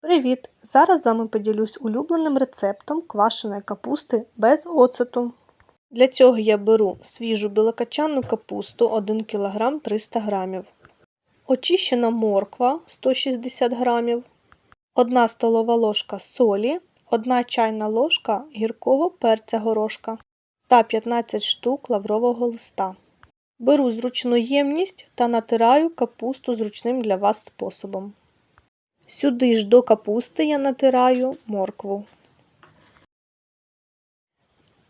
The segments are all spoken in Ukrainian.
Привіт! Зараз з вами поділюсь улюбленим рецептом квашеної капусти без оцету. Для цього я беру свіжу білокачанну капусту 1 кг 300 г, очищена морква 160 г, 1 столова ложка солі, 1 чайна ложка гіркого перця горошка та 15 штук лаврового листа. Беру зручну ємність та натираю капусту зручним для вас способом. Сюди ж до капусти я натираю моркву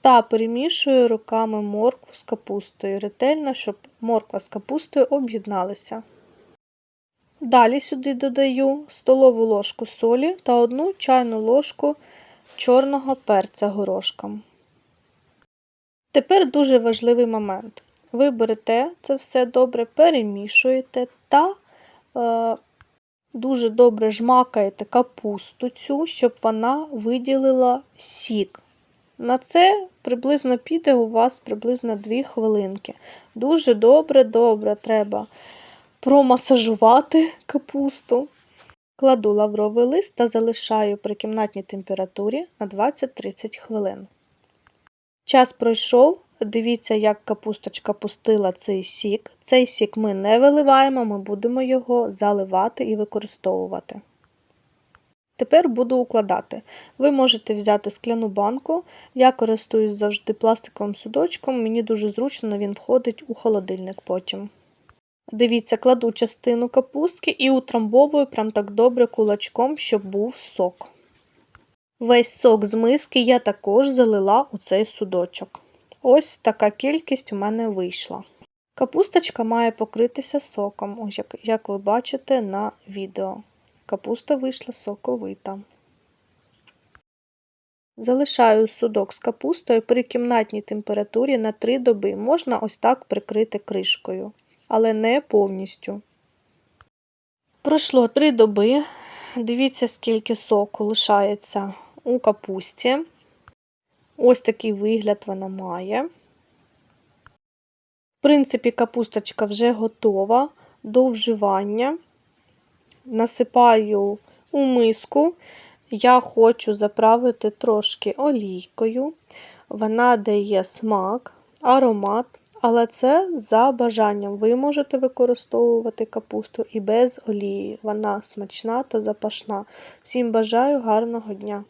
та перемішую руками моркву з капустою ретельно, щоб морква з капустою об'єдналися. Далі сюди додаю столову ложку солі та одну чайну ложку чорного перця горошком. Тепер дуже важливий момент. Ви берете це все добре, перемішуєте та е, дуже добре жмакаєте капусту цю, щоб вона виділила сік. На це приблизно піде у вас приблизно 2 хвилинки. Дуже добре-добре треба промасажувати капусту. Кладу лавровий лист та залишаю при кімнатній температурі на 20-30 хвилин. Час пройшов, дивіться, як капусточка пустила цей сік. Цей сік ми не виливаємо, ми будемо його заливати і використовувати. Тепер буду укладати. Ви можете взяти скляну банку. Я користуюсь завжди пластиковим судочком, мені дуже зручно він входить у холодильник потім. Дивіться, кладу частину капустки і утрамбовую прям так добре кулачком, щоб був сок. Весь сок з миски я також залила у цей судочок. Ось така кількість у мене вийшла. Капусточка має покритися соком, як, ви бачите на відео. Капуста вийшла соковита. Залишаю судок з капустою при кімнатній температурі на 3 доби. Можна ось так прикрити кришкою, але не повністю. Пройшло 3 доби. Дивіться, скільки соку лишається у капусті. Ось такий вигляд вона має. В принципі, капусточка вже готова до вживання. Насипаю у миску. Я хочу заправити трошки олійкою. Вона дає смак, аромат, але це за бажанням. Ви можете використовувати капусту і без олії. Вона смачна та запашна. Всім бажаю гарного дня!